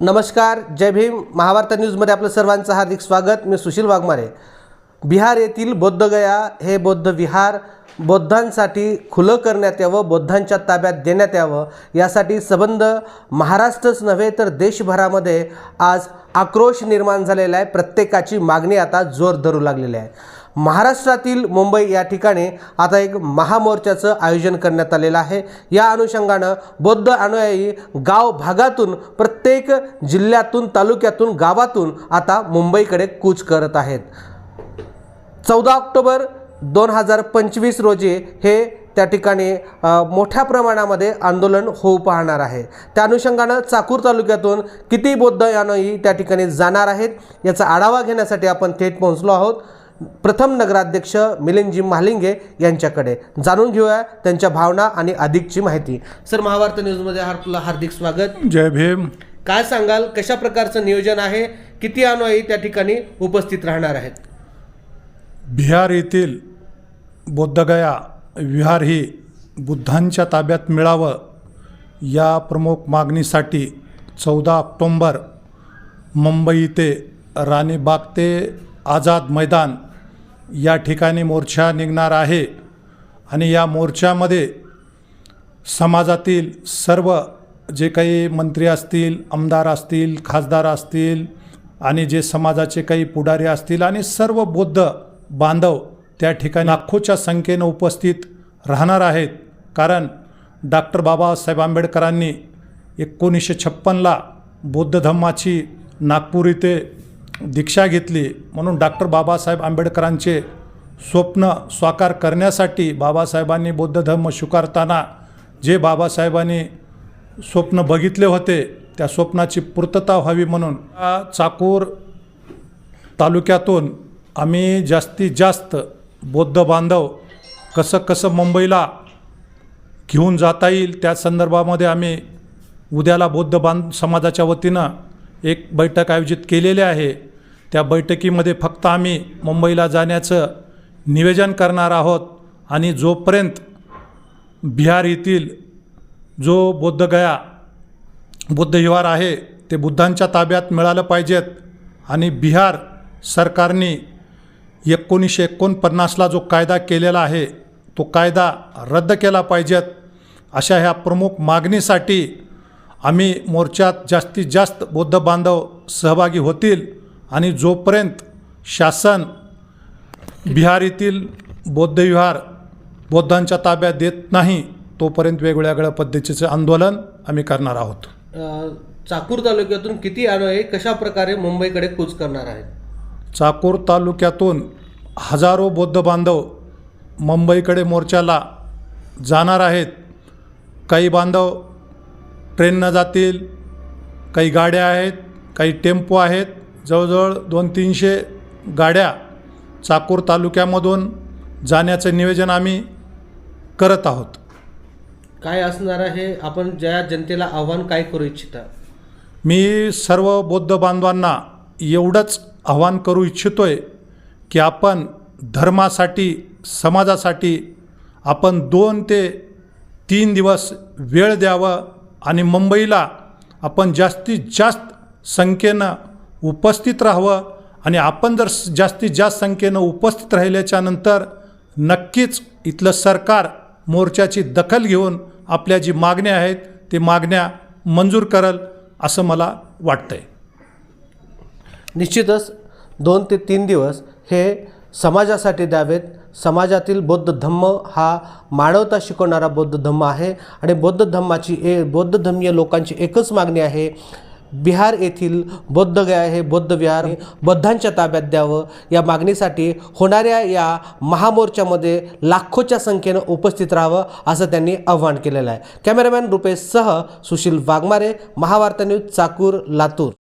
नमस्कार जय भीम. महावार्ता न्यूजमध्ये आपलं सर्वांचं हार्दिक स्वागत. मी सुशील वाघमारे. बिहार येथील बौद्धगया हे बौद्ध विहार बौद्धांसाठी खुलं करण्यात यावं बौद्धांच्या ताब्यात देण्यात यावं यासाठी संबंध महाराष्ट्रच नव्हे तर देशभरामध्ये आज आक्रोश निर्माण झालेला आहे. प्रत्येकाची मागणी आता जोर धरू लागलेली आहे. महाराष्ट्रातील मुंबई या ठिकाणी आता एक महामोर्चाचं आयोजन करण्यात आलेलं आहे. या अनुषंगानं बौद्ध अनुयायी गाव भागातून प्रत्येक जिल्ह्यातून तालुक्यातून गावातून आता मुंबईकडे कूच करत आहेत. चौदा ऑक्टोबर दोन हजार पंचवीस रोजी हे त्या ठिकाणी मोठ्या प्रमाणामध्ये आंदोलन होऊ पाहणार आहे. त्या अनुषंगानं चाकूर तालुक्यातून किती बौद्ध यानंही त्या ठिकाणी जाणार आहेत याचा आढावा घेण्यासाठी आपण थेट पोहोचलो आहोत. प्रथम नगराध्यक्ष मिलिंदजी महालिंगे यांच्याकडे. जाणून घेऊया त्यांच्या भावना आणि अधिकची माहिती. सर महाभारत न्यूजमध्ये आपलं हार्दिक स्वागत. जय भीम. काय सांगाल? कशा प्रकारचं नियोजन आहे? किती अनुयायी त्या ठिकाणी उपस्थित राहणार आहेत? बिहार येथील बोद्धगया विहार ही बुद्धांच्या ताब्यात मिळावं या प्रमुख मागणीसाठी चौदा ऑक्टोंबर मुंबई ते राणीबाग ते आझाद मैदान या ठिकाणी मोर्चा निघणार आहे आणि या मोर्चामध्ये समाजातील सर्व जे काही मंत्री असतील आमदार असतील खासदार असतील आणि जे समाजाचे काही पुढारी असतील आणि सर्व बौद्ध बांधव त्या ठिकाणी लाखोच्या संख्येनं उपस्थित राहणार आहेत. कारण डॉक्टर बाबासाहेब आंबेडकरांनी एकोणीसशे छप्पनला बौद्ध धम्माची नागपूर इथे दीक्षा घेतली. म्हणून डॉक्टर बाबासाहेब आंबेडकरांचे स्वप्न साकार करण्यासाठी बाबासाहेबांनी बौद्ध धर्म स्वीकारताना जे बाबासाहेबांनी स्वप्न बघितले होते त्या स्वप्नाची पूर्तता व्हावी म्हणून चाकूर तालुक्यातून आम्ही जास्तीत जास्त बौद्ध बांधव कसं कसं मुंबईला घेऊन जाता येईल त्या संदर्भामध्ये आम्ही उद्याला बौद्ध बांध समाजाच्या वतीनं एक बैठक आयोजित केलेली आहे. त्या बैठकीमध्ये फक्त आम्ही मुंबईला जाण्याचं निवेदन करणार आहोत आणि जोपर्यंत बिहार येथील जो बौद्धगया बुद्धविहार आहे ते बुद्धांच्या ताब्यात मिळालं पाहिजेत आणि बिहार सरकारने एकोणीसशे एकोणपन्नासला जो कायदा केलेला आहे तो कायदा रद्द केला पाहिजेत. अशा ह्या प्रमुख मागणीसाठी आम्ही मोर्चात जास्तीत जास्त बौद्ध बांधव सहभागी होतील. आणि जोपर्यंत शासन बिहार येथील बौद्ध विहार बौद्धांच्या ताब्यात देत नाही तोपर्यंत वेगवेगळ्या पद्धतीचं आंदोलन आम्ही करणार आहोत. चाकूर तालुक्यातून किती अनुयायी कशा प्रकारे मुंबईकडे कूच करणार आहेत? चाकूर तालुक्यातून हजारो बौद्ध बांधव मुंबईकडे मोर्चाला जाणार आहेत. काही बांधव ट्रेननं जातील काही गाड्या आहेत काही टेम्पो आहेत. जवळजवळ दोन तीनशे गाड्या चाकूर तालुक्यामधून जाण्याचं नियोजन आम्ही करत आहोत. काय असणार आहे? आपण ज्या जनतेला आव्हान काय करू इच्छिता? मी सर्व बौद्ध बांधवांना एवढंच आव्हान करू इच्छितोय की आपण धर्मासाठी समाजासाठी आपण दोन ते तीन दिवस वेळ द्यावं आणि मुंबईला आपण जास्तीत जास्त संख्येनं उपस्थित राहावं आणि आपण जर जास्तीत जास्त संख्येनं उपस्थित राहिल्याच्यानंतर नक्कीच इथलं सरकार मोर्चाची दखल घेऊन आपल्या जी मागण्या आहेत ते मागण्या मंजूर करल असं मला वाटतं आहे निश्चितच दोन ते तीन दिवस हे समाजासाठी द्यावेत. समाजातील बौद्ध धम्म हा मानवता शिकवणारा बौद्ध धम्म आहे आणि बौद्ध धम्माची ए बौद्ध धम्मीय लोकांची एकच मागणी आहे बिहार येथील बौद्धगया हे बौद्ध विहार बौद्धांच्या ताब्यात द्यावं. या मागणीसाठी होणाऱ्या या महामोर्चामध्ये लाखोच्या संख्येनं उपस्थित राहावं असं त्यांनी आव्हान केलेलं आहे. कॅमेरामॅन रुपेशसह सुशील वाघमारे महावार्ता न्यूज चाकूर लातूर.